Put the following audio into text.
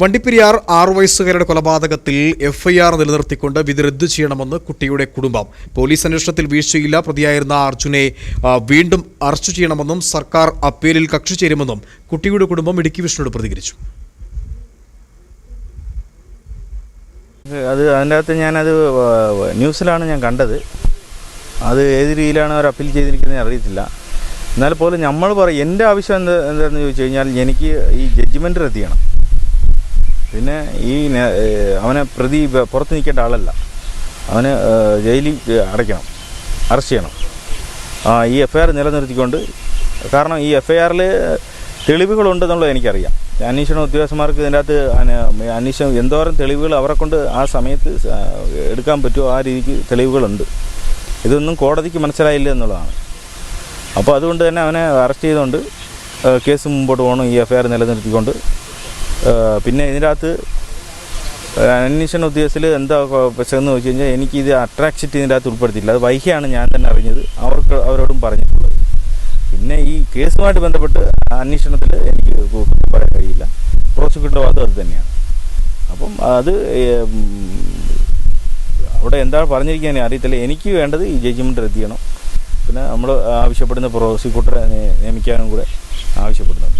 വണ്ടിപ്പെരിയാർ ആറു വയസ്സുകാരുടെ കൊലപാതകത്തിൽ എഫ്ഐആർ നിലനിർത്തിക്കൊണ്ട് വിധി റദ്ദു ചെയ്യണമെന്ന് കുട്ടിയുടെ കുടുംബം. പോലീസ് അന്വേഷണത്തിൽ വീഴ്ചയില്ല പ്രതിയായിരുന്ന അർജുനെ വീണ്ടും അറസ്റ്റ് ചെയ്യണമെന്നും സർക്കാർ അപ്പീലിൽ കക്ഷി ചേരുമെന്നും കുട്ടിയുടെ കുടുംബം ഇടുക്കി വിഷ്ണുവോട് പ്രതികരിച്ചു. അത് അതിന്റെ അകത്ത് ഞാനത് ന്യൂസിലാണ് ഞാൻ കണ്ടത്. അത് ഏത് രീതിയിലാണ് അവർ അപ്പീൽ ചെയ്തിരിക്കുന്നത് അറിയത്തില്ല. എന്നാൽ പോലും നമ്മൾ പറയും എന്റെ ആവശ്യം എന്താ എന്താണെന്ന് ചോദിച്ചു കഴിഞ്ഞാൽ എനിക്ക് ഈ ജഡ്ജ്മെന്റ് റദ്ദ് ചെയ്യണം. പിന്നെ ഈ അവനെ പ്രതി പുറത്ത് നിൽക്കേണ്ട ആളല്ല. അവന് ജയിലിൽ അടയ്ക്കണം. അറസ്റ്റ് ചെയ്യണം. ആ, ഈ എഫ് ആർ നിലനിർത്തിക്കൊണ്ട് കാരണം ഈ എഫ് ആറിൽ തെളിവുകളുണ്ടെന്നുള്ളത് എനിക്കറിയാം. അന്വേഷണ ഉദ്യോഗസ്ഥന്മാർക്ക് ഇതിന്റെ അകത്ത് അന- അന്വേഷണം എന്തോരം തെളിവുകൾ അവരെ കൊണ്ട് ആ സമയത്ത് എടുക്കാൻ പറ്റുമോ ആ രീതിക്ക് തെളിവുകളുണ്ട്. ഇതൊന്നും കോടതിക്ക് മനസ്സിലായില്ല എന്നുള്ളതാണ്. അപ്പോൾ അതുകൊണ്ട് തന്നെ അവനെ അറസ്റ്റ് ചെയ്തുകൊണ്ട് കേസ് മുമ്പോട്ട് പോകണം ഈ എഫ് ആർ നിലനിർത്തിക്കൊണ്ട്. പിന്നെ ഇതിന്റെ അകത്ത് അന്വേഷണ ഉദ്യോഗസ്ഥർ എന്താ പ്രശ്നമെന്ന് ചോദിച്ചു കഴിഞ്ഞാൽ എനിക്ക് ഇത് അട്രാക്ഷിറ്റ് ഇതിന്റെ അകത്ത് ഉൾപ്പെടുത്തിയില്ല. അത് വൈകിയാണ് ഞാൻ തന്നെ അറിഞ്ഞത്. അവർക്ക് അവരോടും പറഞ്ഞിട്ടുള്ളത്. പിന്നെ ഈ കേസുമായിട്ട് ബന്ധപ്പെട്ട് അന്വേഷണത്തിൽ എനിക്ക് പറയാൻ കഴിയില്ല. പ്രോസിക്യൂട്ടർ വാദം അത് തന്നെയാണ്. അപ്പം അത് അവിടെ എന്താ പറഞ്ഞിരിക്കാൻ അറിയത്തില്ല. എനിക്ക് വേണ്ടത് ഈ ജഡ്ജ്മെന്റ് റദ്ദ് പിന്നെ നമ്മൾ ആവശ്യപ്പെടുന്ന പ്രോസിക്യൂട്ടറെ നിയമിക്കാനും കൂടെ ആവശ്യപ്പെടുന്നുണ്ട്.